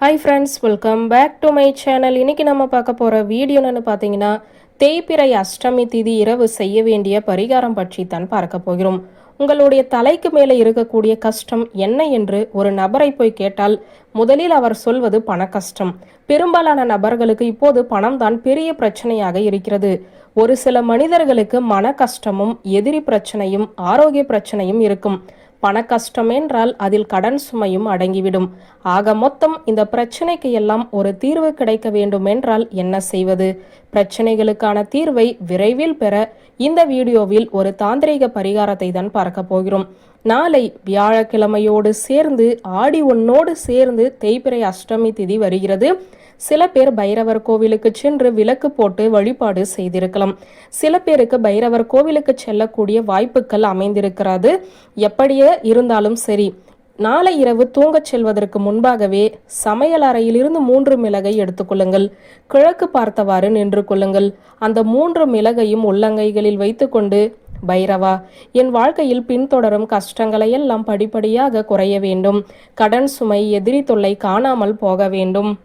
Hi friends welcome back to my channel இன்னைக்கு நம்ம பார்க்க போகிற வீடியோன்னு பார்த்தீங்கன்னா தேய்பிறை அஷ்டமி திதி இரவு செய்ய வேண்டிய பரிகாரம் பற்றி தான் பார்க்க போகிறோம். உங்களுடைய தலைக்கு மேலே இருக்கக்கூடிய கஷ்டம் என்ன என்று ஒரு நபரை போய் கேட்டால் முதலில் அவர் சொல்வது பண கஷ்டம் பெரும்பாலான நபர்களுக்கு இப்போது பணம் தான் பெரிய பிரச்சனையாக இருக்கிறது. ஒரு சில மனிதர்களுக்கு மன கஷ்டமும் எதிரி பிரச்சனையும் ஆரோக்கிய பிரச்சனையும் இருக்கும். பண கஷ்டம் என்றால் அதில் கடன் சுமையும் அடங்கிவிடும். ஆக மொத்தம் இந்த பிரச்சனைக்கு எல்லாம் ஒரு தீர்வு கிடைக்க வேண்டும் என்றால் என்ன செய்வது? பிரச்சனைகளுக்கான தீர்வை விரைவில் பெற இந்த வீடியோவில் ஒரு தாந்திரிக பரிகாரத்தை தான் பார்க்க போகிறோம். நாளை வியாழக்கிழமையோடு சேர்ந்து ஆடி ஒன்னோடு சேர்ந்து தேய்பிறை அஷ்டமி திதி வருகிறது. சில பேர் பைரவர் கோவிலுக்கு சென்று விளக்கு போட்டு வழிபாடு செய்திருக்கலாம். சில பேருக்கு பைரவர் கோவிலுக்கு செல்லக்கூடிய வாய்ப்புகள் அமைந்திருக்கிறது. எப்படியே இருந்தாலும் சரி நாளை இரவு தூங்கச் செல்வதற்கு முன்பாகவே சமையல் அறையிலிருந்து மூன்று மிளகை எடுத்துக்கொள்ளுங்கள் கிழக்கு பார்த்தவாறு நின்று கொள்ளுங்கள். அந்த மூன்று மிளகையும் உள்ளங்கைகளில் வைத்துக்கொண்டு பைரவா என் வாழ்க்கையில் பின்தொடரும் கஷ்டங்களை எல்லாம் படிப்படியாக குறைய வேண்டும். கடன் சுமை எதிரி தொல்லை காணாமல் போக வேண்டும்.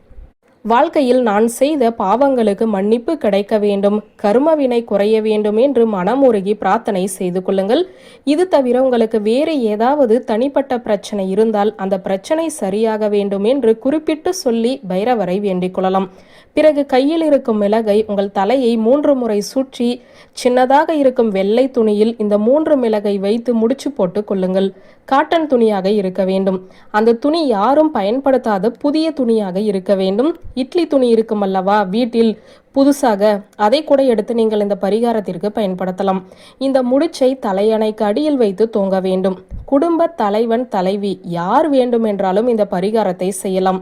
வாழ்க்கையில் நான் செய்த பாவங்களுக்கு மன்னிப்பு கிடைக்க வேண்டும் கர்மவினை குறைய வேண்டும் என்று மனமுருகி பிரார்த்தனை செய்து கொள்ளுங்கள். இது தவிர உங்களுக்கு வேறு ஏதாவது தனிப்பட்ட பிரச்சனை இருந்தால் அந்த பிரச்சனை சரியாக வேண்டும் என்று குறிப்பிட்டு சொல்லி பைரவரை வேண்டிக் கொள்ளலாம். பிறகு கையில் இருக்கும் மிளகை உங்கள் தலையை மூன்று முறை சுற்றி சின்னதாக இருக்கும் வெள்ளை துணியில் இந்த மூன்று மிளகை வைத்து முடிச்சு போட்டு கொள்ளுங்கள். காட்டன் துணியாக இருக்க வேண்டும். அந்த துணி யாரும் பயன்படுத்தாத புதிய துணியாக இருக்க வேண்டும். இட்லி துணி இருக்கும் அல்லவா? வீட்டில் புதுசாக அதை கூட எடுத்து நீங்கள் இந்த பரிகாரத்திற்கு பயன்படுத்தலாம். இந்த முடிச்சை தலையணைக்கு அடியில் வைத்து தூங்க வேண்டும். குடும்ப தலைவன் தலைவி யார் வேண்டுமென்றாலும் இந்த பரிகாரத்தை செய்யலாம்.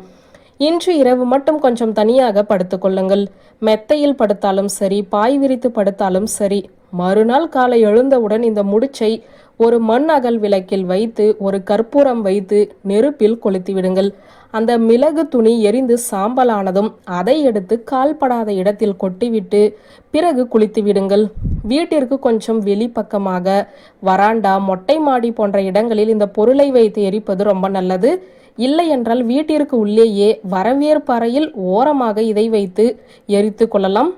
இன்று இரவு மட்டும் கொஞ்சம் தனியாக படுத்துக்கொள்ளுங்கள் மெத்தையில் படுத்தாலும் சரி பாய் விரித்து படுத்தாலும் சரி மறுநாள் காலை எழுந்தவுடன் இந்த முடிச்சை ஒரு மண் அகல் விளக்கில் வைத்து ஒரு கற்பூரம் வைத்து நெருப்பில் கொளுத்தி விடுங்கள். அந்த மிளகு துணி எரிந்து சாம்பலானதும் அதை எடுத்து கால்படாத இடத்தில் கொட்டிவிட்டு பிறகு குளித்து விடுங்கள். வீட்டிற்கு கொஞ்சம் வெளிப்பக்கமாக வராண்டா மொட்டை மாடி போன்ற இடங்களில் இந்த பொருளை வைத்து எரிப்பது ரொம்ப நல்லது. இல்லை என்றால் வீட்டிற்கு உள்ளேயே வரவேற்பறையில் ஓரமாக இதை வைத்து எரித்து கொள்ளலாம்.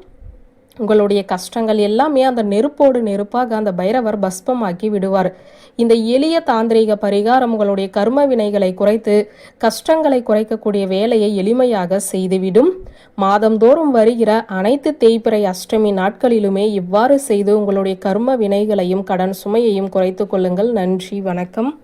உங்களுடைய கஷ்டங்கள் எல்லாமே அந்த நெருப்போடு நெருப்பாக அந்த பைரவர் பஸ்பமாக்கி விடுவார். இந்த எளிய தாந்திரிக பரிகாரம் உங்களுடைய கர்ம வினைகளை குறைத்து கஷ்டங்களை குறைக்கக்கூடிய வேலையை எளிமையாக செய்துவிடும். மாதந்தோறும் வருகிற அனைத்து தேய்பிறை அஷ்டமி நாட்களிலுமே இவ்வாறு செய்து உங்களுடைய கர்ம வினைகளையும் கடன் சுமையையும் குறைத்து கொள்ளுங்கள். நன்றி வணக்கம்.